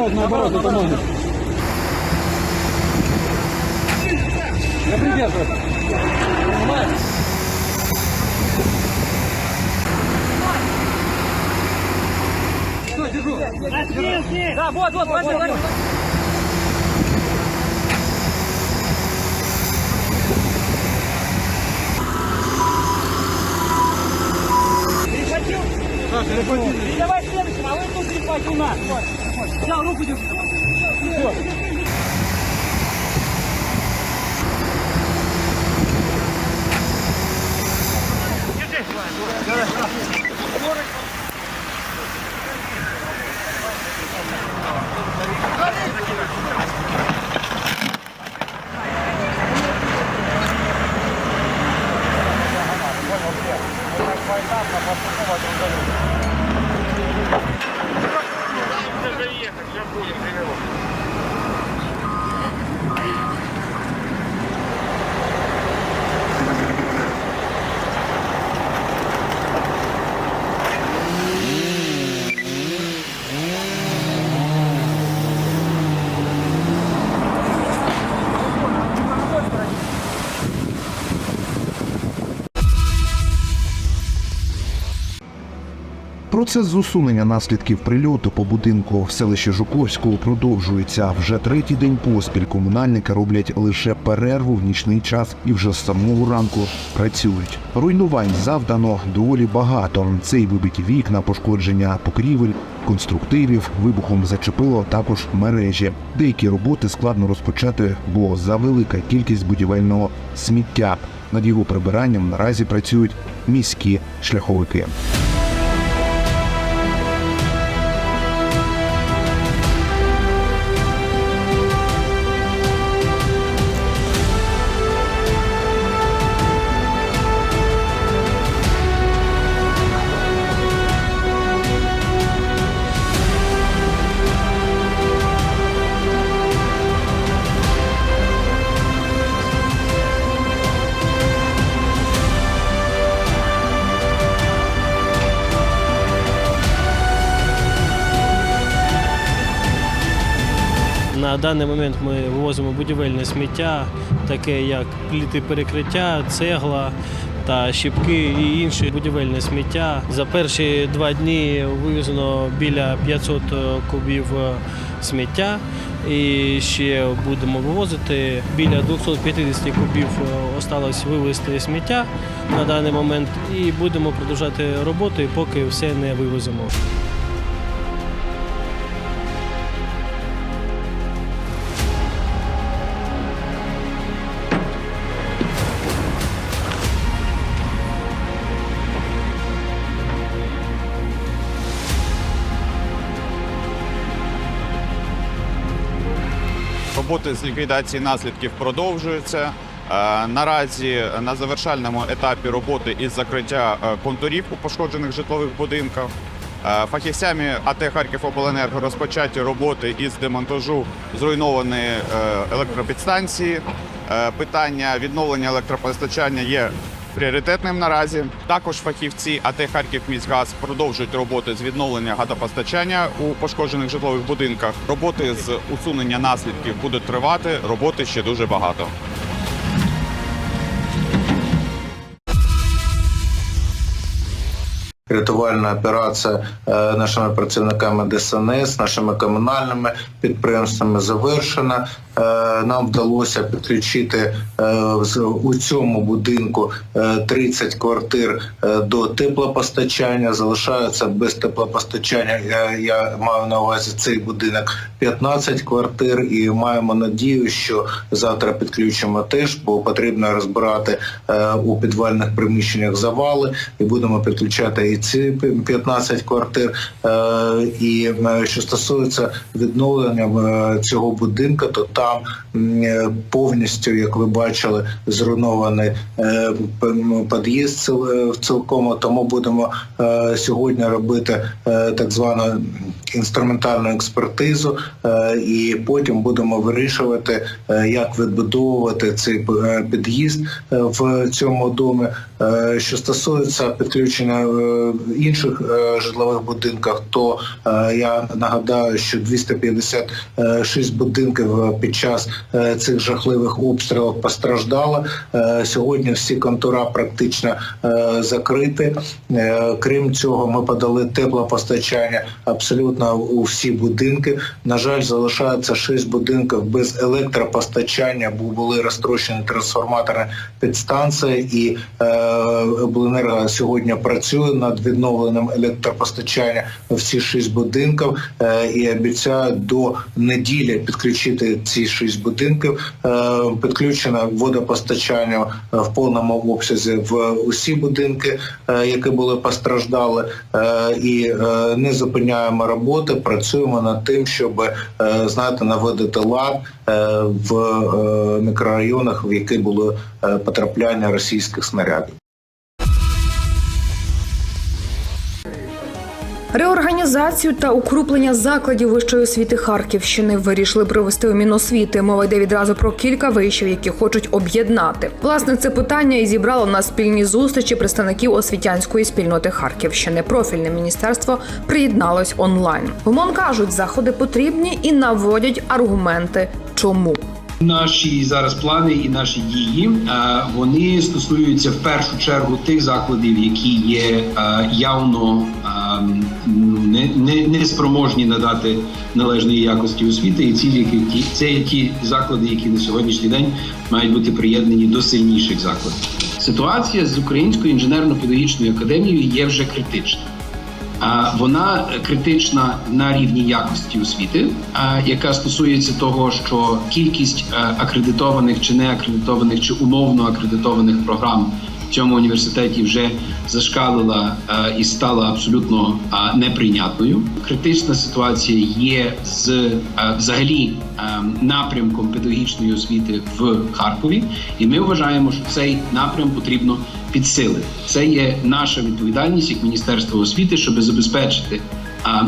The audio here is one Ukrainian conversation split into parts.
Наоборот, наоборот, это ноги. Я придерживаю. Понимаешь? Все, держу. Да, вот, вот, вот, вот. Давай следующим, а вы тут перехватите у нас. Взял руку держи. Все. Процес з усунення наслідків прильоту по будинку в селищі Жуковського продовжується. Вже третій день поспіль комунальники роблять лише перерву в нічний час і вже з самого ранку працюють. Руйнувань завдано доволі багато. Це й вибиті вікна, пошкодження покрівель, конструктивів, вибухом зачепило також мережі. Деякі роботи складно розпочати, бо завелика кількість будівельного сміття. Над його прибиранням наразі працюють міські шляховики. Даний момент ми вивозимо будівельне сміття, таке як пліти перекриття, цегла та щіпки і інше будівельне сміття. За перші два дні вивезено біля 500 кубів сміття. І ще будемо вивозити. Біля 250 кубів осталось вивезти сміття на даний момент. І будемо продовжувати роботи, поки все не вивеземо. Роботи з ліквідації наслідків продовжуються. Е, Наразі на завершальному етапі роботи із закриття е, контурів у пошкоджених житлових будинках. Е, Фахівцями АТ Харківобленерго розпочаті роботи із демонтажу зруйнованої електропідстанції. Питання відновлення електропостачання є пріоритетним наразі. Також фахівці АТ Харківміськгаз продовжують роботи з відновлення газопостачання у пошкоджених житлових будинках. Роботи з усунення наслідків будуть тривати. Роботи ще дуже багато. Рятувальна операція е, нашими працівниками ДСНС, нашими комунальними підприємствами завершена. Е, Нам вдалося підключити е, у цьому будинку е, 30 квартир до теплопостачання. Залишаються без теплопостачання. Я, маю на увазі цей будинок 15 квартир і маємо надію, що завтра підключимо теж, бо потрібно розбирати у підвальних приміщеннях завали і будемо підключати і ці 15 квартир. Е, І що стосується відновлення е, цього будинку, то там е, повністю, як ви бачили, зруйнований під'їзд ціл- цілком. Тому будемо сьогодні робити так звану інструментальну експертизу, і потім будемо вирішувати, як відбудовувати цей під'їзд в цьому домі. Що стосується підключення інших е, житлових будинках, то е, я нагадаю, що 256 будинків е, під час цих жахливих обстрілів постраждало. Сьогодні всі контура практично закриті. Крім цього, ми подали теплопостачання абсолютно у всі будинки. На жаль, залишається 6 будинків без електропостачання, бо були розтрощені трансформаторні підстанції, і обленерго сьогодні працює над відновленням електропостачання в ці 6 будинків е, і обіцяють до неділі підключити ці 6 будинків. Е, підключено водопостачання е, в повному обсязі в усі будинки, які були постраждали, і не зупиняємо роботи. Працюємо над тим, щоб знаєте, наводити лад в мікрорайонах, в які було е, потрапляння російських снарядів. Реорганізацію та укріплення закладів вищої освіти Харківщини вирішили провести у Міносвіти. Мова йде відразу про кілька вишів, які хочуть об'єднати. Власне, це питання і зібрало на спільній зустрічі представників освітянської спільноти Харківщини. Профільне міністерство приєдналось онлайн. Гумон кажуть, заходи потрібні і наводять аргументи, чому. Наші зараз плани і наші дії е, вони стосуються в першу чергу тих закладів, які є е, явно е, не, не, не спроможні надати належної якості освіти, і ці які це ті заклади, які на сьогоднішній день мають бути приєднані до сильніших закладів. Ситуація з Українською інженерно-педагогічною академією є вже критична. Вона критична на рівні якості освіти, яка стосується того, що кількість е, акредитованих чи не акредитованих чи умовно акредитованих програм цьому університеті вже зашкалила е, і стала абсолютно е, неприйнятною. Критична ситуація є з е, взагалі напрямком педагогічної освіти в Харкові, і ми вважаємо, що цей напрям потрібно підсилити. Це є наша відповідальність як Міністерства освіти, щоб забезпечити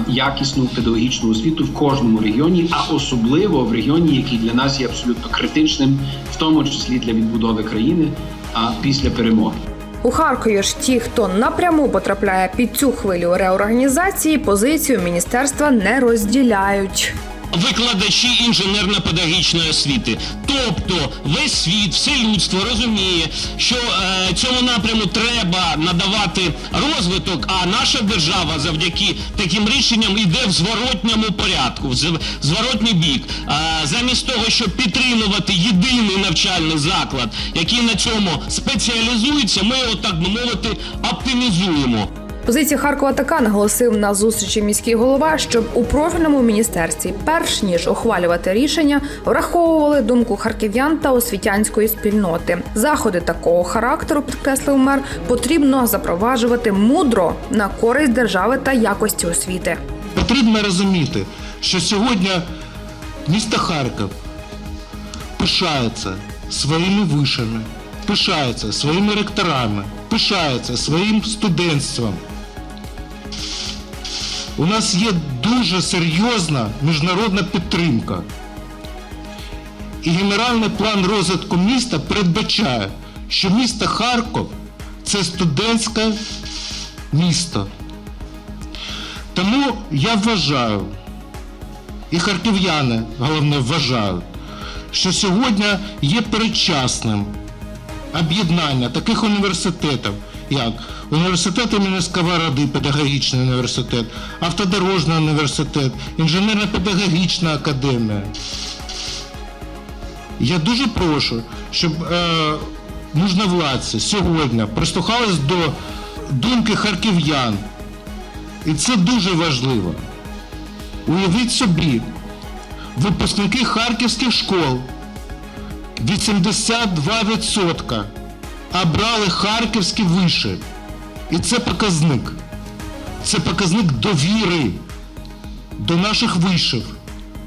якісну педагогічну освіту в кожному регіоні, а особливо в регіоні, який для нас є абсолютно критичним, в тому числі для відбудови країни, а після перемоги. У Харкові ж ті, хто напряму потрапляє під цю хвилю реорганізації, позицію міністерства не розділяють. Викладачі інженерно-педагогічної освіти. Тобто весь світ, все людство розуміє, що е, цьому напряму треба надавати розвиток, а наша держава завдяки таким рішенням йде в зворотньому порядку, в зворотній бік. Е, замість того, щоб підтримувати єдиний навчальний заклад, який на цьому спеціалізується, ми його, так би мовити, оптимізуємо. Позиція Харкова така наголосив на зустрічі міський голова, щоб у профільному міністерстві, перш ніж ухвалювати рішення, враховували думку харків'ян та освітянської спільноти. Заходи такого характеру, підкреслив мер, потрібно запроваджувати мудро на користь держави та якості освіти. Потрібно розуміти, що сьогодні місто Харків пишається своїми вишами, пишається своїми ректорами, пишається своїм студентством. У нас є дуже серйозна міжнародна підтримка. І генеральний план розвитку міста передбачає, що місто Харків це студентське місто. Тому я вважаю, і харків'яни головне вважають, що сьогодні є передчасним об'єднання таких університетів, як університет імені Сковороди, педагогічний університет, автодорожний університет, інженерно-педагогічна академія. Я дуже прошу, щоб е, можновладці сьогодні прислухались до думки харків'ян. І це дуже важливо. Уявіть собі, випускники харківських школ 82% обрали харківські виші. І це показник. Це показник довіри до наших вишів,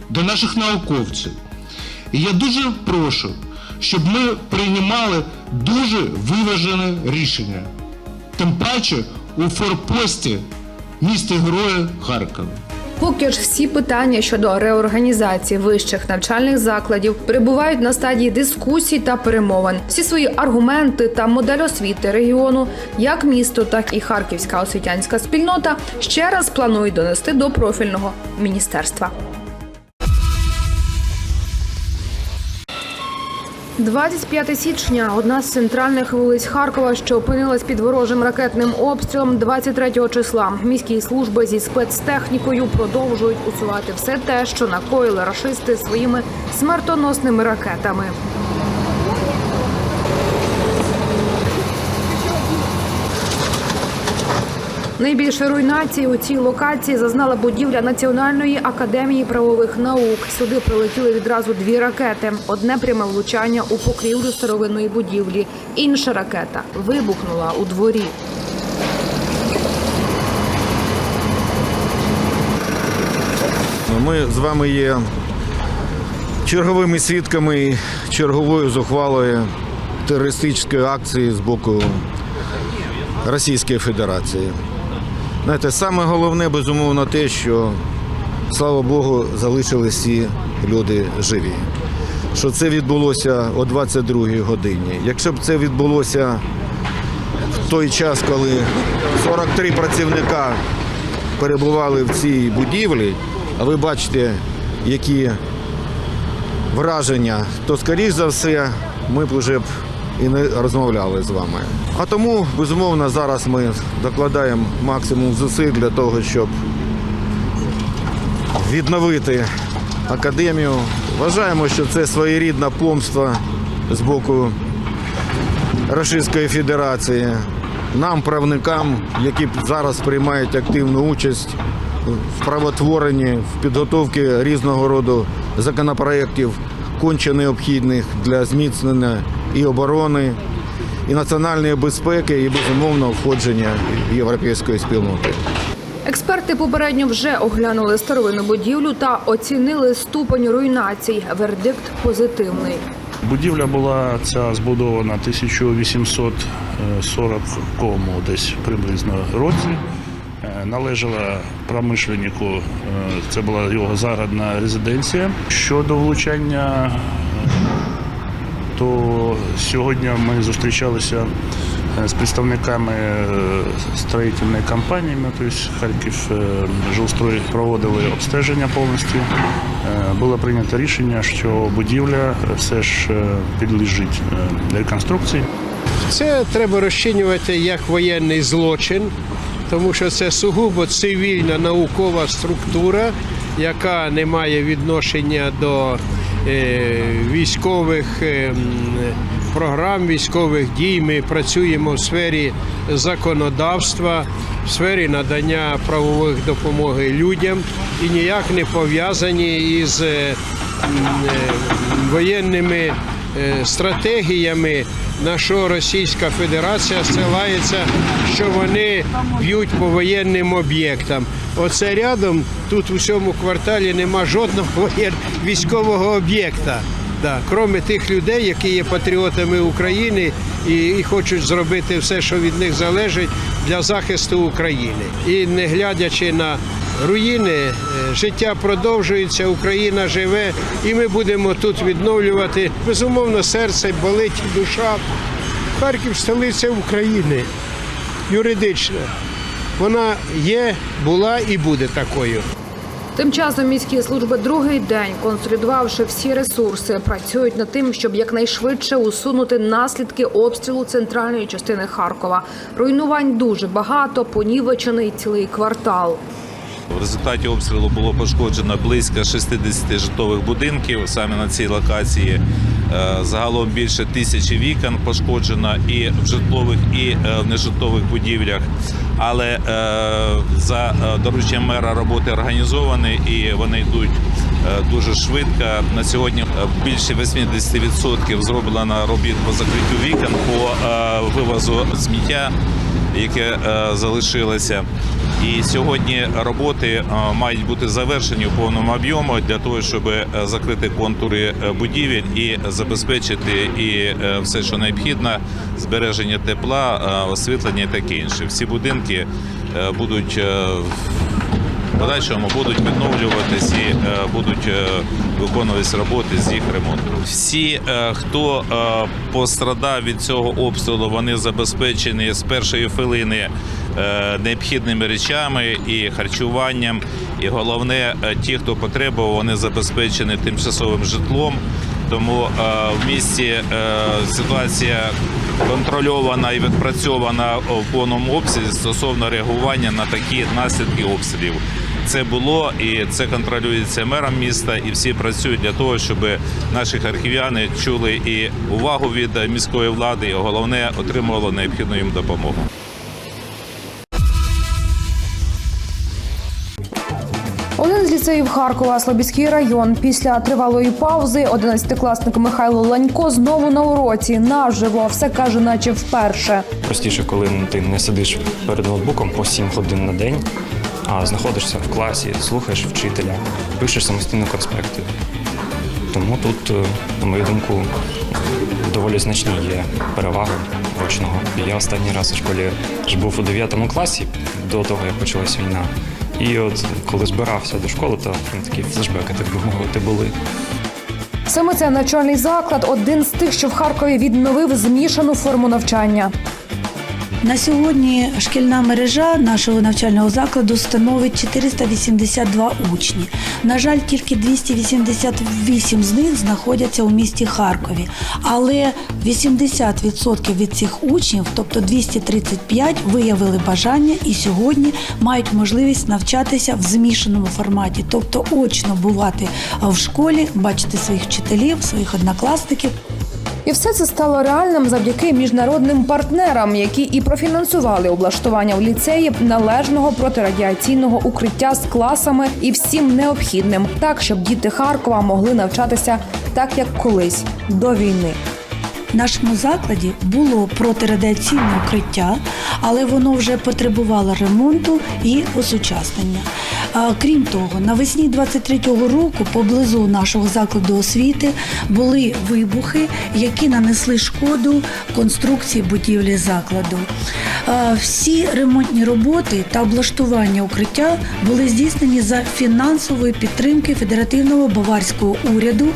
до наших науковців. І я дуже прошу, щоб ми приймали дуже виважене рішення. Тим паче у форпості міста Героя Харкова. Поки ж всі питання щодо реорганізації вищих навчальних закладів перебувають на стадії дискусій та перемовин. Всі свої аргументи та модель освіти регіону, як місто, так і харківська освітянська спільнота ще раз планують донести до профільного міністерства. 25 січня одна з центральних вулиць Харкова, що опинилась під ворожим ракетним обстрілом 23 числа. Міські служби зі спецтехнікою продовжують усувати все те, що накоїли рашисти своїми смертоносними ракетами. Найбільше руйнації у цій локації зазнала будівля Національної академії правових наук. Сюди прилетіли відразу дві ракети. Одне пряме влучання у покрівлю старовинної будівлі. Інша ракета вибухнула у дворі. Ми з вами є черговими свідками чергової зухвалої терористичної акції з боку Російської Федерації. Знаєте, саме головне, безумовно, те, що, слава Богу, залишились всі люди живі. Що це відбулося о 22-й годині. Якщо б це відбулося в той час, коли 43 працівника перебували в цій будівлі, а ви бачите, які враження, то скоріш за все ми б вже б і не розмовляли з вами. А тому, безумовно, зараз ми докладаємо максимум зусиль для того, щоб відновити академію. Вважаємо, що це своєрідна помста з боку Російської Федерації. Нам, правникам, які зараз приймають активну участь в правотворенні, в підготовці різного роду законопроєктів, конче необхідних для зміцнення і оборони, і національної безпеки, і безумовно входження європейської спільноти. Експерти попередньо вже оглянули старовинну будівлю та оцінили ступень руйнацій. Вердикт позитивний. Будівля була ця збудована 1840 десь приблизно році. Е, Належала промишленнику, е, це була його загородна резиденція. Щодо влучання, то сьогодні ми зустрічалися е, з представниками е, строїтельної компанії, ну, тобто Харків е, жилстрой проводили обстеження повністю. Було прийнято рішення, що будівля все ж підлежить реконструкції. Це треба розцінювати як воєнний злочин, тому що це сугубо цивільна наукова структура, яка не має відношення до військових е, програм, військових дій. Ми працюємо в сфері законодавства, в сфері надання правових допомоги людям і ніяк не пов'язані із е, е, воєнними е, стратегіями, на що Російська Федерація ссилається, що вони б'ють по воєнним об'єктам. Оце рядом тут у цьому кварталі нема жодного військового об'єкта. Да, кроме тих людей, які є патріотами України і, і хочуть зробити все, що від них залежить для захисту України. І не глядячи на руїни, е, життя продовжується, Україна живе, і ми будемо тут відновлювати. Безумовно, серце болить, душа. Харків столиця України, юридична. Вона є, була і буде такою. Тим часом міські служби другий день, консолідувавши всі ресурси, працюють над тим, щоб якнайшвидше усунути наслідки обстрілу центральної частини Харкова. Руйнувань дуже багато, понівечений цілий квартал. В результаті обстрілу було пошкоджено близько 60 житлових будинків саме на цій локації. Е, Загалом більше тисячі вікон пошкоджено і в житлових, і е, в нежитлових будівлях. Але е, за дорученням мера роботи організовані і вони йдуть дуже швидко. На сьогодні більше 80% зроблено робіт по закриттю вікон, по вивозу сміття яке залишилося. І сьогодні роботи е, мають бути завершені в повному об'єму для того, щоб е, закрити контури е, будівель і забезпечити і все, що необхідно, збереження тепла, освітлення і таке інше. Всі будинки будуть в подальшому будуть відновлюватись і будуть виконуватись роботи з їх ремонту. Всі, хто пострадав від цього обстрілу, вони забезпечені з першої хвилини необхідними речами і харчуванням. І головне, е, ті, хто потребував, вони забезпечені тимчасовим житлом. Тому е, в місті е, ситуація контрольована і відпрацьована в повному обсязі стосовно реагування на такі наслідки обстрілів. Це було і це контролюється мером міста, і всі працюють для того, щоб наші харків'яни чули і увагу від міської влади, і головне отримували необхідну їм допомогу. Ліцеїв Харкова, Слобідський район. Після тривалої паузи 11-класник Михайло Ланько знову на уроці. Наживо все каже, наче вперше. Простіше, коли ти не сидиш перед ноутбуком по 7 годин на день, а знаходишся в класі, слухаєш вчителя, пишеш самостійно конспекти. Тому тут, е, на мою думку, доволі значні є переваги очного. Я останній раз у школі ж був у 9 класі до того, як почалась війна. І от коли збирався до школи, то такі флешбеки, так би мовити, були. Саме це навчальний заклад один з тих, що в Харкові відновив змішану форму навчання. На сьогодні шкільна мережа нашого навчального закладу становить 482 учні. На жаль, тільки 288 з них знаходяться у місті Харкові. Але 80% від цих учнів, тобто 235, виявили бажання і сьогодні мають можливість навчатися в змішаному форматі, тобто очно бувати в школі, бачити своїх вчителів, своїх однокласників. І все це стало реальним завдяки міжнародним партнерам, які і профінансували облаштування в ліцеї належного протирадіаційного укриття з класами і всім необхідним, так щоб діти Харкова могли навчатися так, як колись до війни. В нашому закладі було протирадіаційне укриття, але воно вже потребувало ремонту і осучаснення. Крім того, навесні 23-го року поблизу нашого закладу освіти були вибухи, які нанесли шкоду конструкції будівлі закладу. Всі ремонтні роботи та облаштування укриття були здійснені за фінансової підтримки федеративного баварського уряду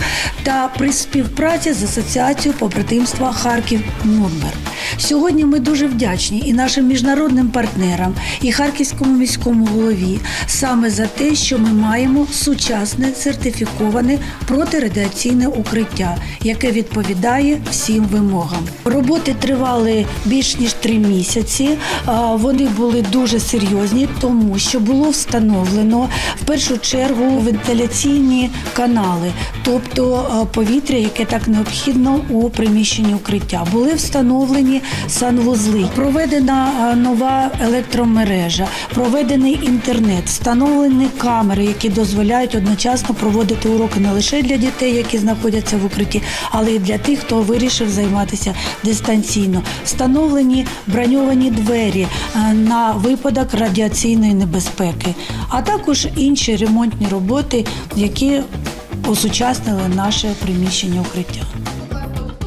та при співпраці з асоціацією побратимства Харків Нюрнберг. Сьогодні ми дуже вдячні і нашим міжнародним партнерам, і харківському міському голові саме за те, що ми маємо сучасне сертифіковане протирадіаційне укриття, яке відповідає всім вимогам. Роботи тривали більш ніж три місяці. Вони були дуже серйозні, тому що було встановлено в першу чергу вентиляційні канали, тобто повітря, яке так необхідно у приміщенні укриття. Були встановлені санвузли, проведена нова електромережа, проведений інтернет, встановлені камери, які дозволяють одночасно проводити уроки не лише для дітей, які знаходяться в укритті, але й для тих, хто вирішив займатися дистанційно. Встановлені броньовані двері е, на випадок радіаційної небезпеки, а також інші ремонтні роботи, які осучаснили наше приміщення укриття.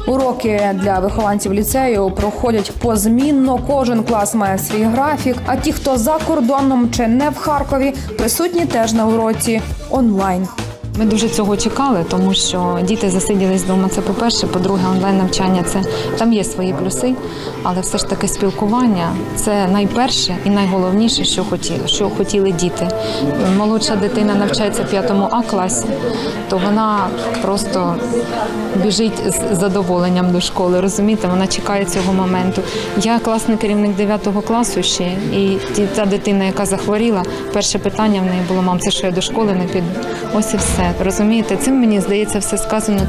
Уроки для вихованців ліцею проходять позмінно. Кожен клас має свій графік. А ті, хто за кордоном чи не в Харкові, присутні теж на уроці онлайн. Ми дуже цього чекали, тому що діти засиділись вдома. Це по-перше. По-друге, онлайн навчання це там є свої плюси, але все ж таки спілкування це найперше і найголовніше, що хотіли, що хотіли діти. Молодша дитина навчається в п'ятому А класі, то вона просто біжить з задоволенням до школи. Розумієте, вона чекає цього моменту. Я класний керівник 9 класу ще, і та дитина, яка захворіла, перше питання в неї було: мам, це що я до школи не піду. Ось і все. Розумієте, цим мені здається все сказано.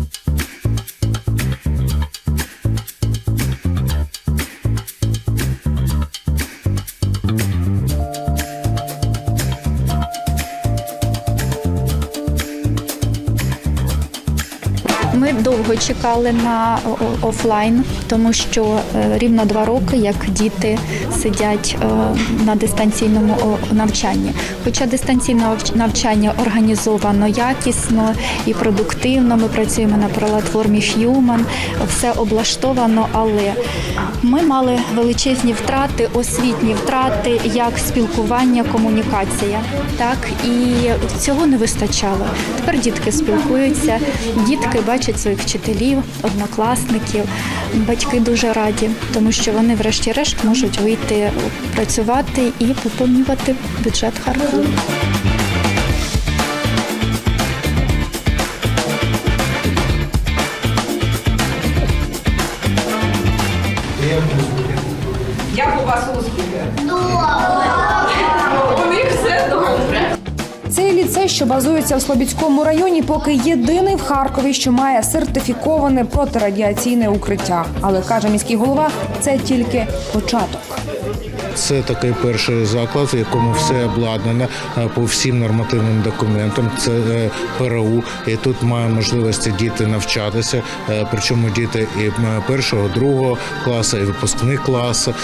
Довго чекали на офлайн, тому що е, рівно два роки, як діти сидять е, на дистанційному навчанні. Хоча дистанційне навчання організовано якісно і продуктивно. Ми працюємо на платформі Human, все облаштовано, але ми мали величезні втрати, освітні втрати, як спілкування, комунікація. Так і цього не вистачало. Тепер дітки спілкуються, дітки бачать своїх вчителів, однокласників. Батьки дуже раді, тому що вони, врешті-решт, можуть вийти працювати і поповнювати бюджет Харкова. У вас успіхи? Що базується в Слобідському районі, поки єдиний в Харкові, що має сертифіковане протирадіаційне укриття. Але каже міський голова, це тільки початок. Це такий перший заклад, в якому все обладнано е, по всім нормативним документам. Це е, ПРУ, і тут мають можливості діти навчатися. е, Причому діти і першого, другого класу, і випускник класу.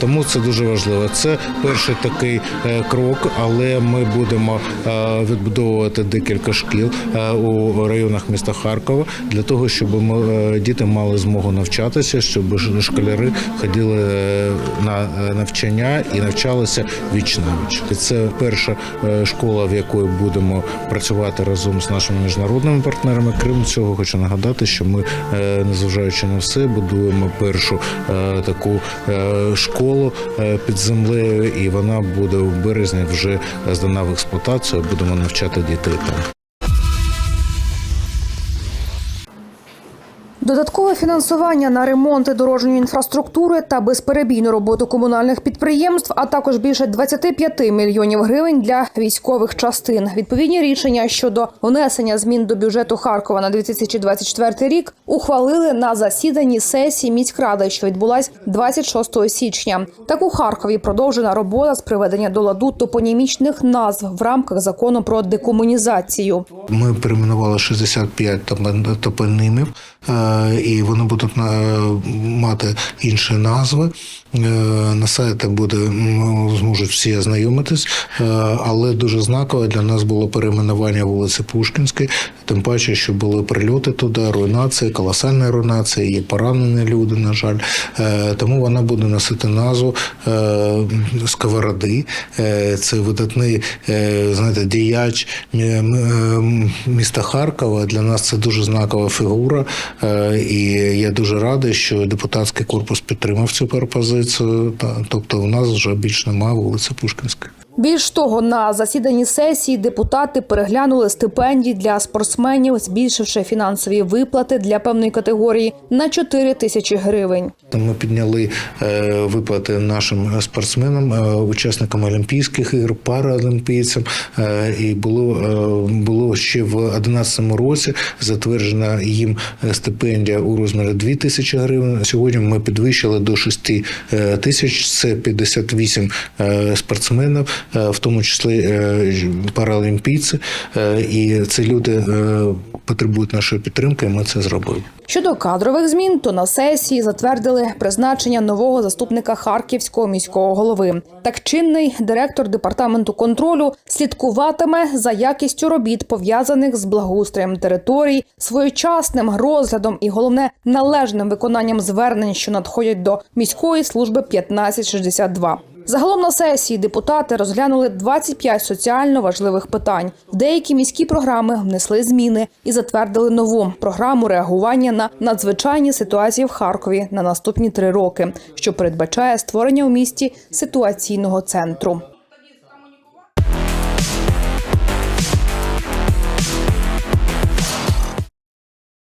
Тому це дуже важливо. Це перший такий крок, але ми будемо відбудовувати декілька шкіл у районах міста Харкова для того, щоб діти мали змогу навчатися, щоб школяри ходили на навчання і навчалися віч на. Це перша е, школа, в якої будемо працювати разом з нашими міжнародними партнерами. Крім цього, хочу нагадати, що ми, е, незважаючи на все, будуємо першу е, таку школу під землею, і вона буде в березні вже здана в експлуатацію. Будемо навчати дітей там. Додаткове фінансування на ремонти дорожньої інфраструктури та безперебійну роботу комунальних підприємств, а також більше 25 мільйонів гривень для військових частин. Відповідні рішення щодо внесення змін до бюджету Харкова на 2024 рік ухвалили на засіданні сесії міськради, що відбулась 26 січня. Так у Харкові продовжена робота з приведення до ладу топонімічних назв в рамках закону про декомунізацію. Ми перейменували 65 топон- топонімів, е, і вони будуть е, мати інші назви. Е, На сайті буде зможуть всі ознайомитись, е, але дуже знаково для нас було перейменування вулиці Пушкінської, тим паче, що були прильоти туди, руйнації, колосальні руйнації, є поранені люди, на жаль. Е, Тому вона буде носити назву Сковороди. Це видатний знаєте, діяч міста Харкова. Для нас це дуже знакова фігура. І я дуже радий, що депутатський корпус підтримав цю пропозицію. Та- Тобто, у нас вже більш немає вулиці Пушкінської. Більш того, на засіданні сесії депутати переглянули стипендії для спортсменів, збільшивши фінансові виплати для певної категорії на 4 тисячі гривень. Ми підняли е, виплати нашим спортсменам, е, учасникам Олімпійських ігор, паралімпійцям. Е, і було, було ще в 2011 році затверджена їм стипендія у розмірі 2 тисячі гривень. Сьогодні ми підвищили до 6 е, тисяч. Це 58 е, спортсменів, в тому числі е, паралімпійці. Е, І ці люди е, потребують нашої підтримки. і Ми це зробили. Щодо кадрових змін, то на сесії затвердили призначення нового заступника харківського міського голови. Так чинний директор департаменту контролю слідкуватиме за якістю робіт, пов'язаних з благоустроєм територій, своєчасним розглядом і головне належним виконанням звернень, що надходять до міської служби 1562. Загалом на сесії депутати розглянули 25 соціально важливих питань. В деякі міські програми внесли зміни і затвердили нову програму реагування на надзвичайні ситуації в Харкові на наступні три роки, що передбачає створення у місті ситуаційного центру.